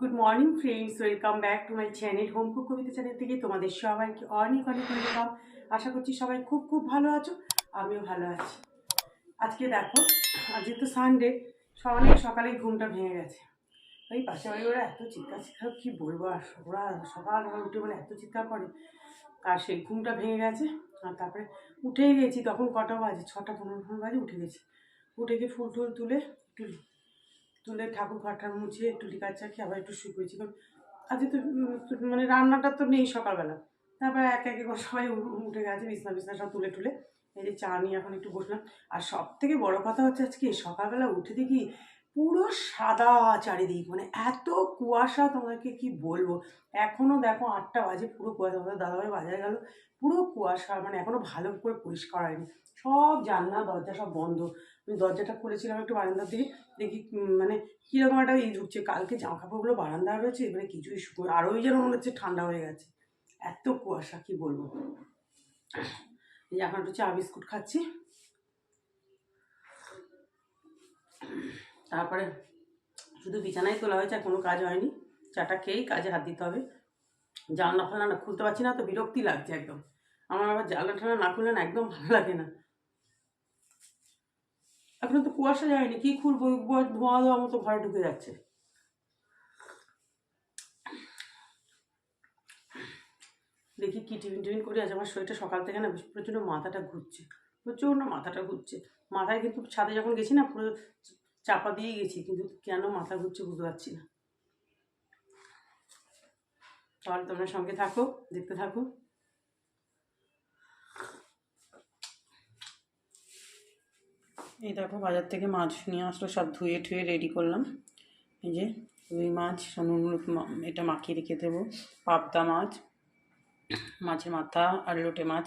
Good morning friends welcome back to my channel home cook Kabita channel থেকে তোমাদের সবাইকে অনেক অনেক ওয়েলকাম আশা করছি সবাই খুব খুব ভালো আছো, আমিও ভালো আছি। আজকে দেখো, আজকে তো সানডে অনেক সকালে ঘুমটা ভেঙে গেছে। ওই পাশে বাড়ি ওরা এত চিৎকার চিৎকার, কী বলব আর ওরা সকাল উঠে মানে এত চিৎকার করে। আর সেই ঘুমটা ভেঙে গেছে, আর তারপরে উঠেই গেছি, তখন কটা বাজে? ছটা পনেরো পনেরো বাজে উঠে গেছি। উঠে গিয়ে ফুল টুল তুলে একটু তুলে ঠাকুর ঘরটা মুছে একটু লিকার খেয়ে আবার একটু শুয়ে পড়েছি। কারণ আজকে তো মানে রান্নাটা তো নেই সকালবেলা। তারপরে এক একে করে সবাই উঠে গেছে, বিছনা বিছনা সব তুলে তুলে এই যে চা নিয়ে এখন একটু বসলাম। আর সব থেকে বড় কথা হচ্ছে আজকে সকালবেলা উঠে দেখি পুরো সাদা চারিদিক মানে এত কুয়াশা তোমাকে কি বলব? এখনও দেখো আটটা বাজে, পুরো কুয়াশা। আমাদের দাদাভাই বাজারে গেল, পুরো কুয়াশা মানে এখনও ভালো করে পরিষ্কার হয়নি। সব জানলা, দরজা সব বন্ধ। আমি দরজাটা খুলেছিলাম একটু বারান্দার দিকে দেখি মানে কীরকম একটা ই ঢুকছে। কালকে জামা কাপড়গুলো বারান্দা রয়েছে, এবারে কিছুই শুকনো আরোই যেন মনে হচ্ছে ঠান্ডা হয়ে গেছে। এত কুয়াশা, কি বলব? এই এখন একটু চা, বিস্কুট খাচ্ছি। তারপরে শুধু বিছানায় তোলা হয়েছে, আর কোনো কাজ হয়নি। চাটা খেয়েই কাজে হাত দিতে হবে। জানলা ফালনা না খুলতে পারছি না, তো বিরক্তি লাগছে একদম। আমার আবার জানলা টানা না খুললে না একদম ভালো লাগে না। এখন তো কুয়াশা যায়নি কি কুয়া- ধোঁয়া ধোয়া মতো ঘরে ঢুকে যাচ্ছে। দেখি কি টিফিন টিফিন করে আছে। আমার শরীরটা সকাল থেকে না প্রচণ্ড মাথাটা ঘুরছে। প্রচণ্ড মাথাটা ঘুরছে। মাথায় কিন্তু ছাদে যখন গেছি না, পুরো চাপা দিয়ে গেছি, কিন্তু কেন মাথা ঘুরছে বুঝতে পারছি না। তাহলে তোমরা সঙ্গে থাকো, দেখতে থাকো। এই দেখো বাজার থেকে মাছ নিয়ে আসলো, সব ধুয়ে ঠুয়ে রেডি করলাম। এই যে রুই মাছ নুন এটা মাখিয়ে রেখে দেবো। পাবদা মাছ, মাছের মাথা আর লোটে মাছ।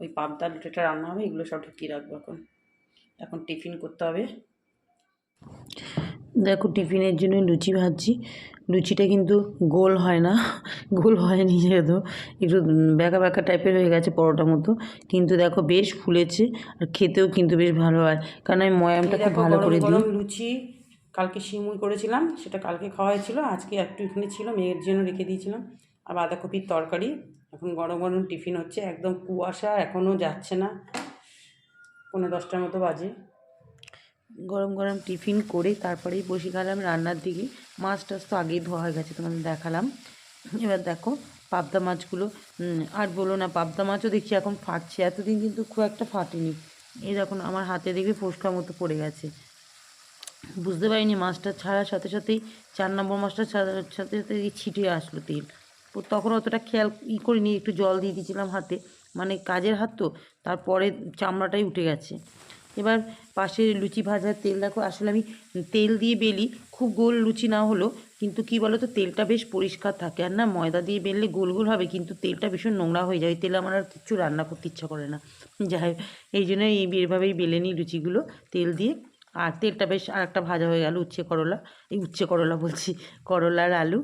ওই পাবদা, লোটেটা রান্না হবে, এগুলো সব ঢুকিয়ে রাখব এখন। এখন টিফিন করতে হবে। দেখো টিফিনের জন্য লুচি ভাজছি। লুচিটা কিন্তু গোল হয় না গোল হয়নি যেহেতু। একটু ব্যাকা ব্যাকা টাইপের হয়ে গেছে পরোটার মতো। কিন্তু দেখো বেশ ফুলেছে আর খেতেও কিন্তু বেশ ভালো হয়। কারণ আমি ময়ামটা খুব ভালো করে দিই। লুচি কালকে শিমুই করেছিলাম সেটা কালকে খাওয়া হয়েছিল। আজকে একটু এখানে ছিল মেয়ের জন্য রেখে দিয়েছিলাম। আর বাঁধাকপির তরকারি এখন গরম গরম টিফিন হচ্ছে একদম কুয়াশা এখনও যাচ্ছে না। পনেরো দশটার মতো বাজে। গরম গরম টিফিন করে তারপরেই বসে গেলাম রান্নার দিকে। মাছ টাছ তো আগেই ধোয়া হয়ে গেছে তোমাদের দেখালাম। এবার দেখো পাবদা মাছগুলো আর বলো না, পাবদা মাছও দেখছি এখন ফাটছে। এতদিন কিন্তু খুব একটা ফাটেনি। এই দেখুন আমার হাতে দেখবে ফোসকা মতো পড়ে গেছে। বুঝতে পারিনি মাছটা ছাড়ার সাথে সাথেই, চার নম্বর মাছটা ছাড়ার সাথে সাথে ছিটিয়ে আসলো তেল। তখন অতটা খেয়াল ই করিনি, একটু জল দিয়ে দিয়েছিলাম হাতে। মানে কাজের হাত তো, তারপরে চামড়াটাই উঠে গেছে। এবার পাশে লুচি ভাজার তেল দেখো আসলে আমি তেল দিয়ে বেলি খুব গোল লুচি না হলো কিন্তু কি বলো তো তেলটা বেশ পরিষ্কার থাকে। আর না ময়দা দিয়ে বেললে গোল গোল হবে কিন্তু তেলটা ভীষণ নোংরা হয়ে যায়। তেল আমার আর কিচ্ছু রান্না করতে ইচ্ছা করে না। যাই হোক, এই জন্য এই এভাবেই বেলে নিই লুচিগুলো তেল দিয়ে। আর তেলটা বেশ আর একটা ভাজা হয়ে গেল উচ্ছে করলা। এই উচ্ছে করলা বলছি করলার আলু।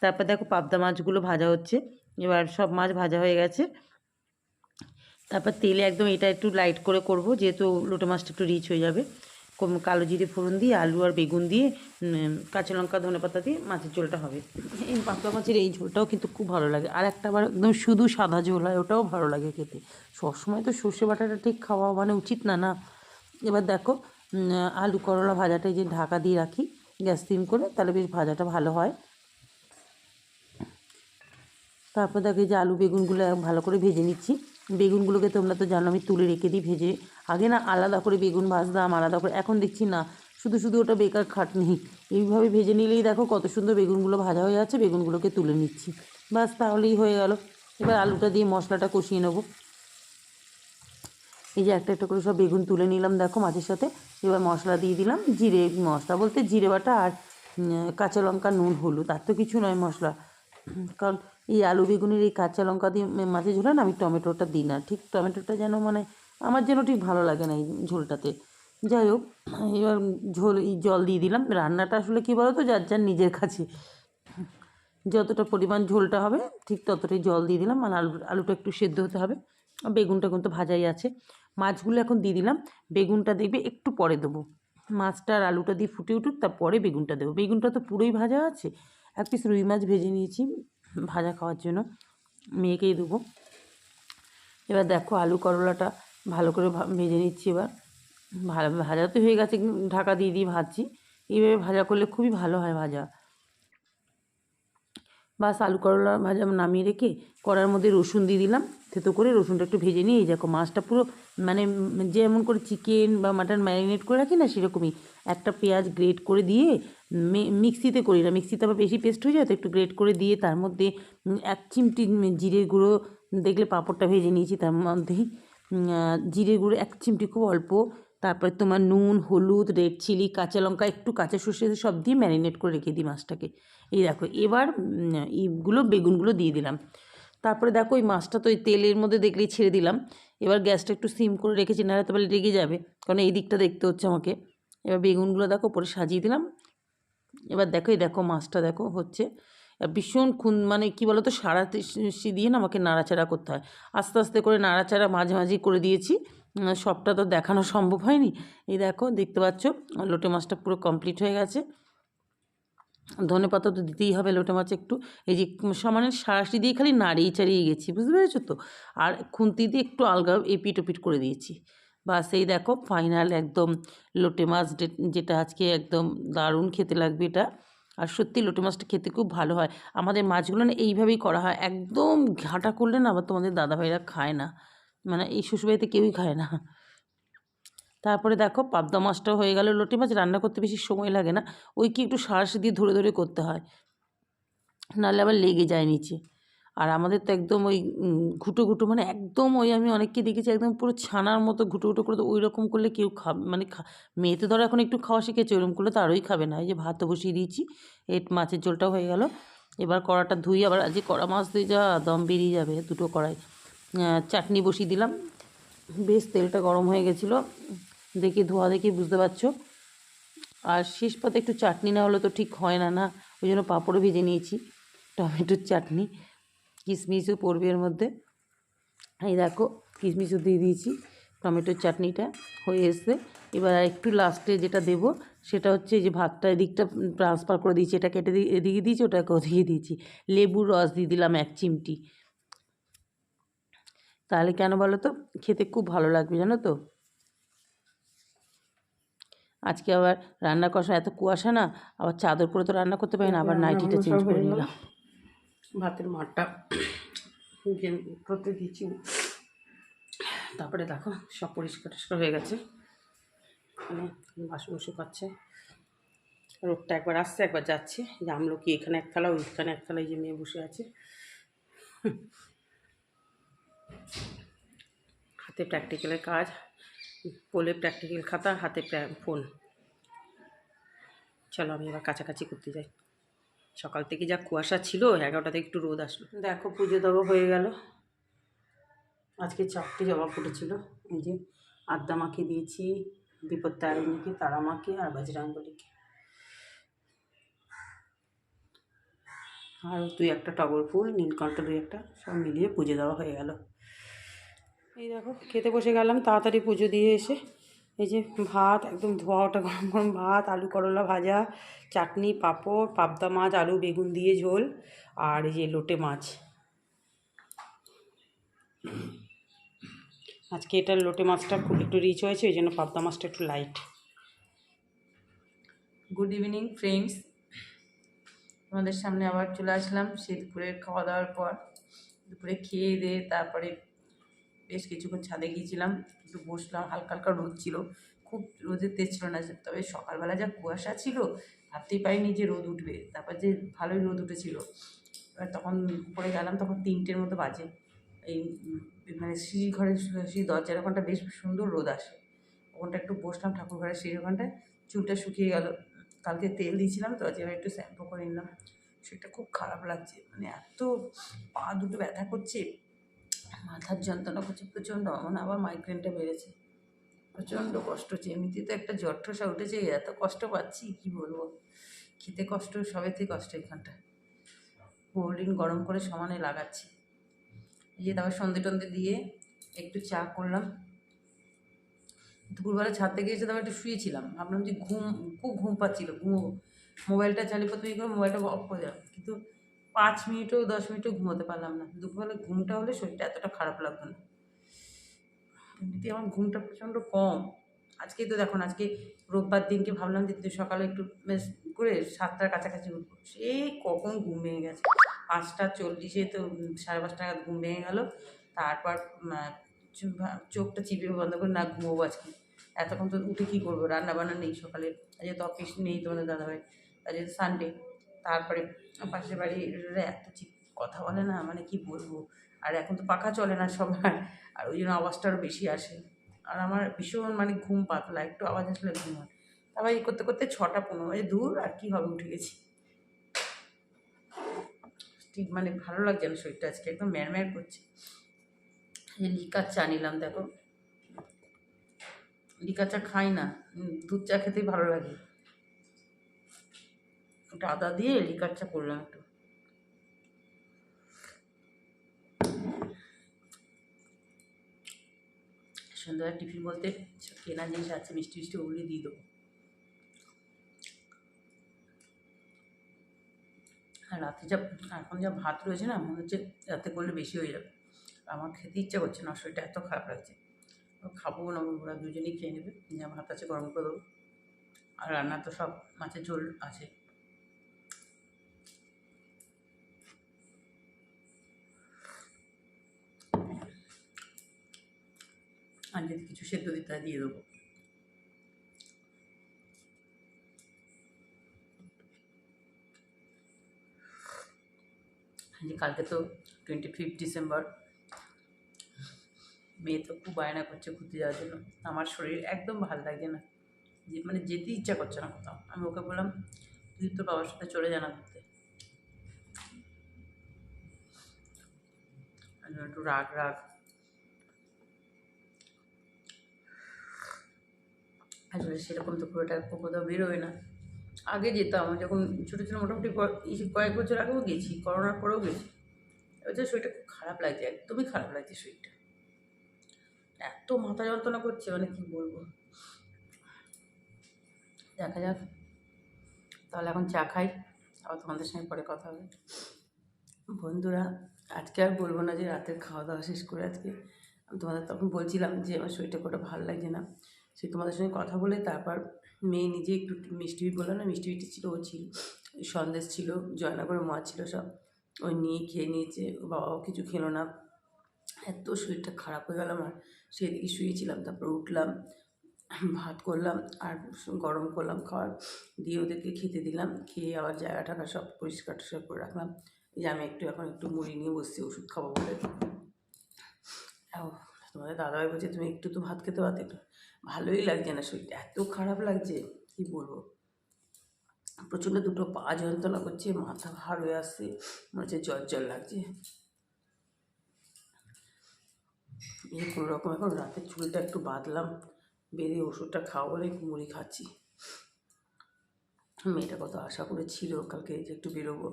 তারপর দেখো পাবদা মাছগুলো ভাজা হচ্ছে। এবার সব মাছ ভাজা হয়ে গেছে। তারপর তেলে একদম এটা একটু লাইট করে করব, যেহেতু লোটো মাছটা একটু রিচ হয়ে যাবে। কালো জিরে ফোড়ন দিয়ে, আলু আর বেগুন দিয়ে কাঁচা লঙ্কা, ধনে পাতা দিয়ে মাছের ঝোলটা হবে। এই পাবদা মাছের এই ঝোলটাও কিন্তু খুব ভালো লাগে। আর একটা আবার একদম শুধু সাদা ঝোল হয়, ওটাও ভালো লাগে খেতে। সবসময় তো সর্ষে বাটাটা ঠিক খাওয়া মানে উচিত না না। এবার দেখো আলু করলা ভাজাটা যে ঢাকা দিয়ে রাখি, গ্যাস সিম করে, তাহলে বেশ ভাজাটা ভালো হয়। তারপর দেখো যে আলু বেগুনগুলো ভালো করে ভেজে নিচ্ছি। বেগুনগুলোকে তোমরা তো জানো, আমি তুলে রেখে দিই ভেজে। আগে না আলাদা করে বেগুন ভাজতাম, আলাদা করে। এখন দেখছি না, শুধু শুধু ওটা বেকার খাটনি। এইভাবে ভেজে নিলেই দেখো কত সুন্দর বেগুনগুলো ভাজা হয়ে যাচ্ছে, বেগুনগুলোকে তুলে নিচ্ছি। বাস তাহলেই হয়ে গেল। এবার আলুটা দিয়ে মশলাটা কষিয়ে নেব। এই যে একটা একটা করে সব বেগুন তুলে নিলাম, দেখো মাছের সাথে। এবার মশলা দিয়ে দিলাম জিরে মশলা বলতে জিরে বাটা আর কাঁচা লঙ্কা, নুন, হলুদ। আর তো কিছু নয় মশলা। কারণ এই আলু বেগুনের এই কাঁচা লঙ্কা দিয়ে মে- মাছের ঝোলে না? আমি টমেটোটা দিই না। ঠিক টমেটোটা যেন মানে আমার যেন ঠিক ভালো লাগে না এই ঝোলটাতে। যাই হোক, এবার ঝোল, এই জল দিয়ে দিলাম। রান্নাটা আসলে কী বলো তো যার যার নিজের কাছে। যতটা পরিমাণ ঝোলটা হবে, ঠিক ততটাই জল দিয়ে দিলাম। আর আলু আলুটা একটু সেদ্ধ হতে হবে। বেগুনটা কিন্তু ভাজাই আছে। মাছগুলো এখন দিয়ে দিলাম। বেগুনটা দেখবে একটু পরে দেবো। মাছটা আর আলুটা দিয়ে ফুটে উঠুক, তারপরে বেগুনটা দেবো। বেগুনটা তো পুরোই ভাজা আছে। এক পিস রুই মাছ ভেজে নিয়েছি। ভাজা খাওয়ার জন্য মেয়েকেই দেবো। এবার দেখো আলু করলাটা ভালো করে ভেজে নিচ্ছি এবার। ভাজা তো হয়ে গেছে ঢাকা দিয়ে দিয়ে ভাজছি। এইভাবে ভাজা করলে খুবই ভালো হয় ভাজা। বাস আলু করলা ভাজা নামিয়ে রেখে কড়ার মধ্যে রসুন দিয়ে দিলাম। থেতো করে রসুনটা একটু ভেজে নিয়ে এই দেখো মাছটা পুরো মানে যেমন করে চিকেন বা মাটন ম্যারিনেট করে রাখি না সেরকমই। একটা পেঁয়াজ গ্রেট করে দিয়ে মিক্সিতে করি না। মিক্সিতে আবার বেশি পেস্ট হয়ে যায় তো একটু গ্রেট করে দিয়ে তার মধ্যে এক চিমটি জিরে গুঁড়ো দেখলে পাঁপড়টা ভেজে নিয়েছি তার মধ্যেই জিরে গুঁড়ো এক চিমটি খুব অল্প। তারপরে তোমার নুন, হলুদ রেড চিলি কাঁচা লঙ্কা, একটু কাঁচা সর্ষে সব দিয়ে ম্যারিনেট করে রেখে দিই মাছটাকে। এই দেখো, এবার এইগুলো বেগুনগুলো দিয়ে দিলাম। তারপরে দেখো, ওই মাছটা তো ওই তেলের মধ্যে দেখলেই ছেড়ে দিলাম। এবার গ্যাসটা একটু সিম করে রেখেছি, নাহলে বলে লেগে যাবে। কারণ এই দিকটা দেখতে হচ্ছে আমাকে। এবার বেগুনগুলো দেখো পরে সাজিয়ে দিলাম। এবার দেখো, এই দেখো মাছটা দেখো হচ্ছে ভীষণ খুন মানে কী বলো তো সারাতে দিয়ে না আমাকে নাড়াচাড়া করতে হয়। আস্তে আস্তে করে নাড়াচাড়া মাঝে মাঝে করে দিয়েছি সবটা তো দেখানো সম্ভব হয়নি। এই দেখো, দেখতে পাচ্ছ, লোটে মাছটা পুরো কমপ্লিট হয়ে গেছে। ধনে পাতা তো দিতেই হবে লোটে মাছ একটু। এই যে সমানে সারাশি দিয়ে খালি নাড়িয়ে চাড়িয়ে গেছি, বুঝতে পেরেছ তো? আর খুন্তি দিয়ে একটু আলগা এপিট ওপিট করে দিয়েছি। বাস এই দেখো ফাইনাল একদম লোটে মাছ যেটা আজকে একদম দারুণ খেতে লাগবে এটা। আর সত্যি লোটে মাছটা খেতে খুব ভালো হয়। আমাদের মাছগুলো না এইভাবেই করা হয়। একদম ঘাটা করলে না আবার তোমাদের দাদাভাইরা খায় না। মানে এই শ্বশুরবাড়িতে কেউই খায় না। তারপরে দেখো পাবদা মাছটাও হয়ে গেল লোটে মাছ। রান্না করতে বেশি সময় লাগে না। ওই কি একটু সাঁড়াশ দিয়ে ধরে ধরে করতে হয়। নাহলে আবার লেগে যায় নিচে। আর আমাদের তো একদম ওই ঘুটো ঘুটো মানে একদম ওই আমি অনেককে দেখেছি একদম পুরো ছানার মতো ঘুটো ঘুটো করে ওই রকম করলে কেউ মানে খা মেয়ে তো ধরো এখন একটু খাওয়া শিখেছে ওরকম করলে তো আরোই খাবে না। এই যে ভাতও বসিয়ে দিয়েছি এই মাছের ঝোলটাও হয়ে গেল। এবার কড়াটা ধুই, আবার আজকে কড়া মাছ দিয়ে যা দম বেরিয়ে যাবে, দুটো কড়াই। চাটনি বসিয়ে দিলাম। বেশ তেলটা গরম হয়ে গেছিল। দেখে ধোয়া দেখে বুঝতে পারছ। আর শেষ পাতে একটু চাটনি না হলে তো ঠিক হয় না না? ওই জন্য পাঁপড়ও ভেজে নিয়েছি, টমেটোর চাটনি। কিশমিশও পড়বে এর মধ্যে। এই দেখো কিশমিশও দিয়ে দিয়েছি টমেটোর চাটনিটা হয়ে এসছে। এবার আর একটু লাস্টে যেটা দেব সেটা হচ্ছে যে ভাতটা এদিকটা ট্রান্সফার করে দিয়েছি এটা কেটে দিয়ে এদিকে দিয়েছি ওটাকে ওদিকে দিয়েছি। লেবুর রস দিয়ে দিলাম এক চিমটি। তাহলে কেন বলো তো খেতে খুব ভালো লাগবে জানো তো। আজকে আবার রান্না করার সময় এত কুয়াশা না আবার চাদর পরে তো রান্না করতে পারি না আবার নাইটিটা চেঞ্জ করে নিলাম। ভাতের মাঠটা করতে দিচ্ছি তারপরে দেখো সব পরিষ্কার টরিষ্কার হয়ে গেছে। মানে বাসন বসে পাচ্ছে রোগটা একবার আসছে, একবার যাচ্ছে। যে আমলকি এখানে এক থালা, ওইখানে এক থালা যে মেয়ে বসে আছে। হাতে প্র্যাকটিক্যালের কাজ পোলে প্র্যাকটিক্যাল খাতা, হাতে ফোন চলো আমি এবার কাছাকাছি করতে যাই। সকাল থেকে যা কুয়াশা ছিল, এগারোটা থেকে একটু রোদ আসলো। দেখো, পুজো দেওয়া হয়ে গেল। আজকে চারটে জবা ফুটেছিল। এই যে আদ্যা মাকে দিয়েছি বিপত্তারিণীকে তারা মাকে আর বজরাঙ্গলিকে আর দুই একটা টগর ফুল, নীলকণ্ঠ দুই একটা, সব মিলিয়ে পুজো দেওয়া হয়ে গেল। এই দেখো, খেতে বসে গেলাম, তাড়াতাড়ি পুজো দিয়ে এসে এই যে ভাত, একদম ধোয়া ওটা গরম গরম ভাত, আলু করলা ভাজা, চাটনি, পাঁপড়, পাবদা মাছ, আলু, বেগুন দিয়ে ঝোল, আর এই যে লোটে মাছ। আজকে এটার লোটে মাছটা খুব একটু রিচ হয়েছে, ওই জন্য পাবদা মাছটা একটু লাইট গুড ইভিনিং ফ্রেন্ডস তোমাদের সামনে আবার চলে আসলাম সেই খাওয়া দাওয়ার পর। দুপুরে খেয়ে দিয়ে তারপরে বেশ কিছুক্ষণ ছাদে গিয়েছিলাম, একটু বসলাম, হালকা হালকা রোদ ছিল, খুব রোদের তেজ ছিল না, তবে সকালবেলা যা কুয়াশা ছিল, ভাবতেই পারিনি যে রোদ উঠবে, তারপর যে ভালোই রোদ উঠেছিল। এবার তখন উপরে গেলাম, তখন তিনটের মতো বাজে, এই মানে সিঁড়ি ঘরের সিঁড়ি দরজার ওখানটা বেশ সুন্দর রোদ আসে। ওখানটা একটু বসলাম ঠাকুর ঘরের সিঁড়ির ওখানটায়, চুলটা শুকিয়ে গেল, কালকে তেল দিয়েছিলাম তো এবার একটু শ্যাম্পু করে নিলাম, সেটা খুব খারাপ লাগছে মানে এত পা দুটো ব্যথা করছে মাথার যন্ত্রণা করছে প্রচণ্ড। মানে আবার মাইগ্রেনটা বেড়েছে। প্রচণ্ড কষ্ট হচ্ছে। এমনিতে তো একটা জ্বর ঠসা উঠেছে এত কষ্ট পাচ্ছি, কি বলব? খেতে কষ্ট সবেতে কষ্ট এখানটা। কোল্ড গরম করে সমানে লাগাচ্ছি। এই যে তারপর সন্ধে টন্ধে দিয়ে একটু চা করলাম। দুপুরবেলা ছাদ থেকে এসে তারপর একটু শুয়েছিলাম। ভাবলাম যে ঘুম, খুব ঘুম পাচ্ছিল। ঘুমো, মোবাইলটা চালিয়ে প্রথমে মোবাইলটা অফ করে দিলাম। কিন্তু পাঁচ মিনিটও দশ মিনিটও ঘুমোতে পারলাম না। দুপুরবেলা ঘুমটা হলে শরীরটা এতটা খারাপ লাগতো না। এমনিতে আমার ঘুমটা প্রচণ্ড কম। আজকেই তো দেখুন আজকে রোববার দিনকে ভাবলাম যে সকালে একটু বেশ করে সাতটার কাছাকাছি উঠবো। সেই কখন ঘুম ভেঙে গেছে? পাঁচটা চল্লিশে তো সাড়ে পাঁচটা নাগাদ ঘুম ভেঙে গেল। তারপর চোখটা চিপে বন্ধ করে, না, ঘুমোবো আজকে। এতক্ষণ তো উঠে কী করব? রান্না বান্না নেই সকালে। আজকে তো অফিস নেই তোমাদের দাদাভাই। আজকে সানডে তারপরে পাশের বাড়ির এত কথা বলে না মানে কি বলব? আর এখন তো পাখা চলে না সবার, আর ওই জন্য আওয়াজটা আরও বেশি আসে। আর আমার ভীষণ মানে ঘুম পাতলা, একটু আওয়াজ আসলে ঘুম হয়। তারপর করতে করতে ছটা পনেরো বাজে, দূর, আর কি হবে? উঠে গেছি। ঠিক মানে ভালো লাগছে না শরীরটা আজকে, একদম ম্যারম্যার করছে। লিকার চা নিলাম, দেখো। লিকার চা খাই না, দুধ চা খেতেই ভালো লাগে। একটু আদা দিয়ে লিকার চা করলাম একটু। সন্ধ্যাবেলা টিফিন বলতে কেনা জিনিস আছে, মিষ্টি মিষ্টি ওগুলি দিয়ে দেবো। আর রাতে যা, এখন যা ভাত রয়েছে না, মনে হচ্ছে রাতে করলে বেশি হয়ে যাবে। আমার খেতে ইচ্ছা করছে না, শরীরটা এত খারাপ লাগছে। খাব না, ওরা দুজনেই খেয়ে নেবে, যা ভাত আছে গরম করে দেবো। আর রান্না তো সব মাছের ঝোল আছে। আর যদি কিছু সেদ্ধ দিতে দিয়ে দেবো। যে কালকে তো টোয়েন্টি ফিফথ ডিসেম্বর। মেয়ে তো খুব বায়না করছে ঘুরতে যাওয়ার জন্য। আমার শরীর একদম ভালো লাগে না। যে মানে যেতে ইচ্ছা করছে না কোথাও। আমি ওকে বললাম, তুই তোর বাবার সাথে চলে যা না ঘুরতে। একটু রাগ রাগ। আসলে সেরকম তো একটা কোথাও বেরোয় না। আগে যেতাম, যখন ছোটো ছোটো মোটামুটি যে কয়েক বছর আগেও গেছি, করোনার পরেও গেছি। এবার শরীরটা খুব খারাপ লাগছে, একদমই খারাপ লাগছে শরীরটা। এত মাথা যন্ত্রণা করছে মানে কি বলব? দেখা যাক। তাহলে এখন চা খাই, আবার তোমাদের সঙ্গে পরে কথা হবে। বন্ধুরা, আজকে আর বলব না যে রাতের খাওয়া দাওয়া শেষ করে আজকে। আমি তোমাদের তখন বলছিলাম যে আমার শরীরটা কোটা ভালো লাগছে না। সে তোমাদের সঙ্গে কথা বলে তারপর মেয়ে নিজে একটু মিষ্টি বলল, না, মিষ্টি মিষ্টি ছিল, ও ছিল, সন্দেশ ছিল, জয়নগরের মাছ ছিল সব। ওই নিয়ে খেয়ে নিয়েছে বাবাও কিছু খেলো না। এত শরীরটা খারাপ হয়ে গেল আমার। সেদিকে শুয়েছিলাম, তারপর উঠলাম, ভাত করলাম, আর গরম করলাম খাওয়ার। দিয়ে ওদেরকে খেতে দিলাম, খেয়ে আবার জায়গা টাকা সব পরিষ্কার টরিষ্কার করে রাখলাম। যে আমি একটু এখন একটু মুড়ি নিয়ে বসছি, ওষুধ খাব বলে। তোমাদের দাদাভাই বলছে, তুমি একটু তো ভাত খেতে পারতে ভালোই লাগছে না, শরীরটা এত খারাপ লাগছে, কি বলব? প্রচণ্ড দুটো পা যন্ত্রণা করছে, মাথা ভার হয়ে আসছে, মনে হচ্ছে জ্বর জ্বর লাগছে। এই কোনো রকম এখন রাতের চুলটা একটু বাঁধলাম, বেরিয়ে ওষুধটা খাওয়া বলে মুড়ি খাচ্ছি। মেয়েটা কত আশা করে ছিল কালকে যে একটু বেরোবো।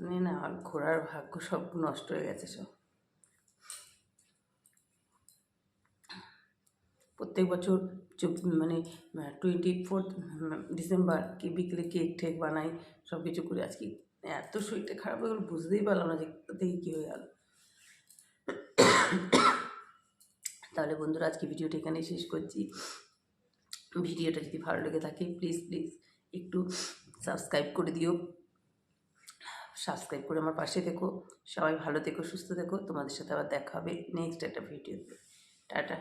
মানে না আর ঘোরার ভাগ্য সব নষ্ট হয়ে গেছে সব। প্রত্যেক বছর মানে টোয়েন্টি ফোর্থ ডিসেম্বর কি বিকেলে কেক ঠেক বানাই সব কিছু করে। আজকে এত শরীরটা খারাপ হয়ে গেলো, বুঝতেই পারলাম না যে থেকে কী হয়ে গেল। তাহলে বন্ধুরা, আজকে ভিডিওটা এখানেই শেষ করছি। ভিডিওটা যদি ভালো লেগে থাকে প্লিজ প্লিজ একটু সাবস্ক্রাইব করে দিও। সাবস্ক্রাইব করে আমার পাশে দেখো সবাই ভালো থেকো, সুস্থ থেকো। তোমাদের সাথে আবার দেখা হবে নেক্সট একটা ভিডিওতে টাটা।